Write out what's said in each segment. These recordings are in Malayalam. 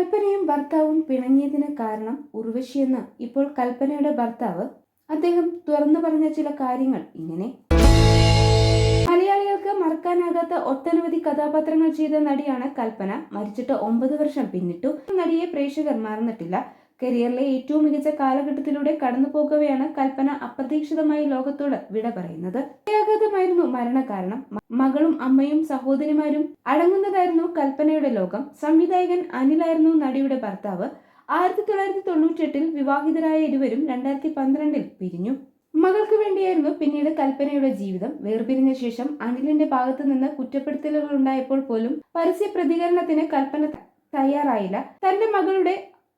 കൽപ്പനയും ഭർത്താവും പിണങ്ങിയതിന് കാരണം ഉർവശിയെന്ന് ഇപ്പോൾ കൽപ്പനയുടെ ഭർത്താവ് അദ്ദേഹം തുറന്നു പറഞ്ഞ ചില കാര്യങ്ങൾ ഇങ്ങനെ. മലയാളികൾക്ക് മറക്കാനാകാത്ത ഒട്ടനവധി കഥാപാത്രങ്ങൾ ചെയ്ത നടിയാണ് കൽപ്പന. മരിച്ചിട്ട് ഒമ്പത് വർഷം പിന്നിട്ടു. നടിയെ പ്രേക്ഷകർ മറന്നിട്ടില്ല. കരിയറിലെ ഏറ്റവും മികച്ച കാലഘട്ടത്തിലൂടെ കടന്നു പോകവെയാണ് കൽപ്പന അപ്രതീക്ഷിതമായി ലോകത്തോട് വിട പറയുന്നത്. ഹൃദയാഘാതമായിരുന്നു മരണകാരണം മകളും അമ്മയും സഹോദരിമാരും അടങ്ങുന്നതായിരുന്നു കൽപ്പനയുടെ ലോകം. സംവിധായകൻ അനിലായിരുന്നു നടിയുടെ ഭർത്താവ്. ആയിരത്തി തൊള്ളായിരത്തി തൊണ്ണൂറ്റെട്ടിൽ വിവാഹിതരായ ഇരുവരും രണ്ടായിരത്തി പന്ത്രണ്ടിൽ പിരിഞ്ഞു. മകൾക്ക് വേണ്ടിയായിരുന്നു പിന്നീട് കൽപ്പനയുടെ ജീവിതം. വേർപിരിഞ്ഞ ശേഷം അനിലിന്റെ ഭാഗത്തു നിന്ന് കുറ്റപ്പെടുത്തലുകൾ ഉണ്ടായപ്പോൾ പോലും പരസ്യ പ്രതികരണത്തിന് കൽപ്പന തയ്യാറായില്ല. തന്റെ മകളുടെ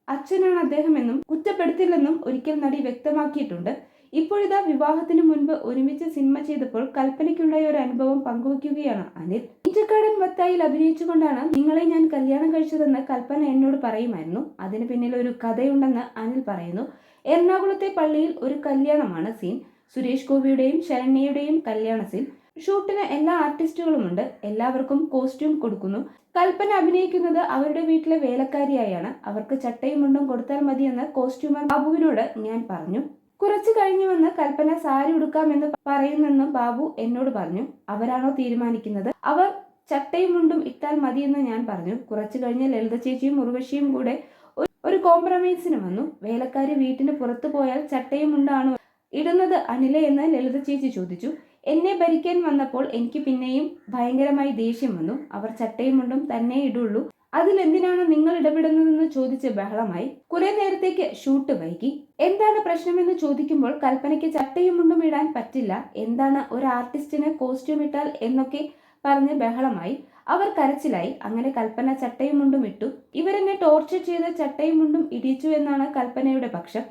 അച്ഛനാണ് അദ്ദേഹമെന്നും കുറ്റപ്പെടുത്തില്ലെന്നും ഒരിക്കൽ നടി വ്യക്തമാക്കിയിട്ടുണ്ട്. ഇപ്പോഴിതാ വിവാഹത്തിന് മുൻപ് ഒരുമിച്ച് സിനിമ ചെയ്തപ്പോൾ കൽപ്പനയ്ക്കുണ്ടായ ഒരു അനുഭവം പങ്കുവയ്ക്കുകയാണ് അനിൽ. ഇഞ്ചക്കാടൻ വത്തായിൽ അഭിനയിച്ചുകൊണ്ടാണ് നിങ്ങളെ ഞാൻ കല്യാണം കഴിച്ചതെന്ന് കൽപ്പന എന്നോട് പറയുമായിരുന്നു. അതിന് പിന്നിൽ ഒരു കഥയുണ്ടെന്ന് അനിൽ പറയുന്നു. എറണാകുളത്തെ പള്ളിയിൽ ഒരു കല്യാണമാണ് സീൻ. സുരേഷ് ഗോപിയുടെയും ശരണ്യയുടെയും കല്യാണ സീൻ. ഷൂട്ടിന് എല്ലാ ആർട്ടിസ്റ്റുകളും ഉണ്ട് എല്ലാവർക്കും കോസ്റ്റ്യൂം കൊടുക്കുന്നു. കൽപ്പന അഭിനയിക്കുന്നത് അവരുടെ വീട്ടിലെ വേലക്കാരിയായാണ്. അവർക്ക് ചട്ടയും മുണ്ടും കൊടുത്താൽ മതിയെന്ന് കോസ്റ്റ്യൂമർ ബാബുവിനോട് ഞാൻ പറഞ്ഞു. കുറച്ചു കഴിഞ്ഞു വന്ന് കൽപ്പന സാരി ഉടുക്കാമെന്ന് പറയുന്നെന്നും ബാബു എന്നോട് പറഞ്ഞു. അവരാണോ തീരുമാനിക്കുന്നത്? അവർ ചട്ടയും മുണ്ടും ഇട്ടാൽ മതിയെന്ന് ഞാൻ പറഞ്ഞു. കുറച്ചു കഴിഞ്ഞ് ലളിത ചേച്ചിയും ഉർവശിയും കൂടെ ഒരു- ഒരു കോംപ്രമൈസിന് വന്നു. വേലക്കാരി വീട്ടിന് പുറത്തു പോയാൽ ചട്ടയും മുണ്ടാണോ ഇടുന്നത് അനില എന്ന് ലളിത ചേച്ചി ചോദിച്ചു. എന്നെ ഭരിക്കാൻ വന്നപ്പോൾ എനിക്ക് പിന്നെയും ഭയങ്കരമായി ദേഷ്യം വന്നു. അവർ ചട്ടയും മുണ്ടും തന്നെ ഇടുള്ളൂ. അതിലെന്തിനാണ് നിങ്ങൾ ഇടപെടുന്നതെന്ന് ചോദിച്ച് ബഹളമായി. കുറെ നേരത്തേക്ക് ഷൂട്ട് വൈകി. എന്താണ് പ്രശ്നമെന്ന് ചോദിക്കുമ്പോൾ കൽപ്പനയ്ക്ക് ചട്ടയും മുണ്ടും ഇടാൻ പറ്റില്ല. എന്താണ് ഒരു ആർട്ടിസ്റ്റിന് കോസ്റ്റ്യൂം ഇട്ടാൽ എന്നൊക്കെ പറഞ്ഞ് ബഹളമായി. അവർ കരച്ചിലായി. അങ്ങനെ കൽപ്പന ചട്ടയും മുണ്ടും ഇട്ടു. ഇവരെന്നെ ടോർച്ചർ ചെയ്ത് ചട്ടയും മുണ്ടും ഇടിച്ചു എന്നാണ് കൽപ്പനയുടെ പക്ഷം.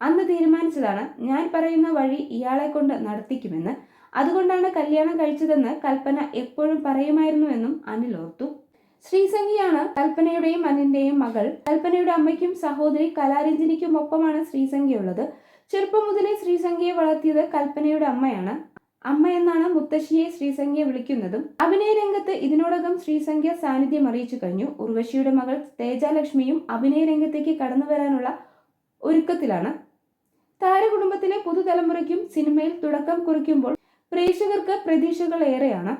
അന്ന് തീരുമാനിച്ചതാണ്. ഞാൻ പറയുന്ന വഴി ഇയാളെ കൊണ്ട് നടത്തിക്കുമെന്ന്. അതുകൊണ്ടാണ് കല്യാണം കഴിച്ചതെന്ന് കൽപ്പന എപ്പോഴും പറയുമായിരുന്നുവെന്നും അനിൽ ഓർത്തു. ശ്രീസംഗിയാണ് കൽപ്പനയുടെയും അനിന്റെയും മകൾ. കൽപ്പനയുടെ അമ്മയ്ക്കും സഹോദരി കലാരഞ്ജനിക്കും ഒപ്പമാണ് ശ്രീസംഖ്യയുള്ളത് ചെറുപ്പം മുതലേ ശ്രീസംഖ്യയെ വളർത്തിയത് കൽപ്പനയുടെ അമ്മയാണ്. അമ്മ എന്നാണ് മുത്തശ്ശിയെ ശ്രീസംഖ്യ വിളിക്കുന്നതും. അഭിനയ രംഗത്ത് ഇതിനോടകം ശ്രീസംഖ്യ സാന്നിധ്യം അറിയിച്ചു കഴിഞ്ഞു. ഉർവശിയുടെ മകൾ തേജാലക്ഷ്മിയും അഭിനയ രംഗത്തേക്ക് കടന്നു വരാനുള്ള ഒരുക്കത്തിലാണ്. താരകുടുംബത്തിലെ പുതുതലമുറയ്ക്കും സിനിമയിൽ തുടക്കം കുറിക്കുമ്പോൾ പ്രേക്ഷകർക്ക് പ്രതീക്ഷകൾ ഏറെയാണ്.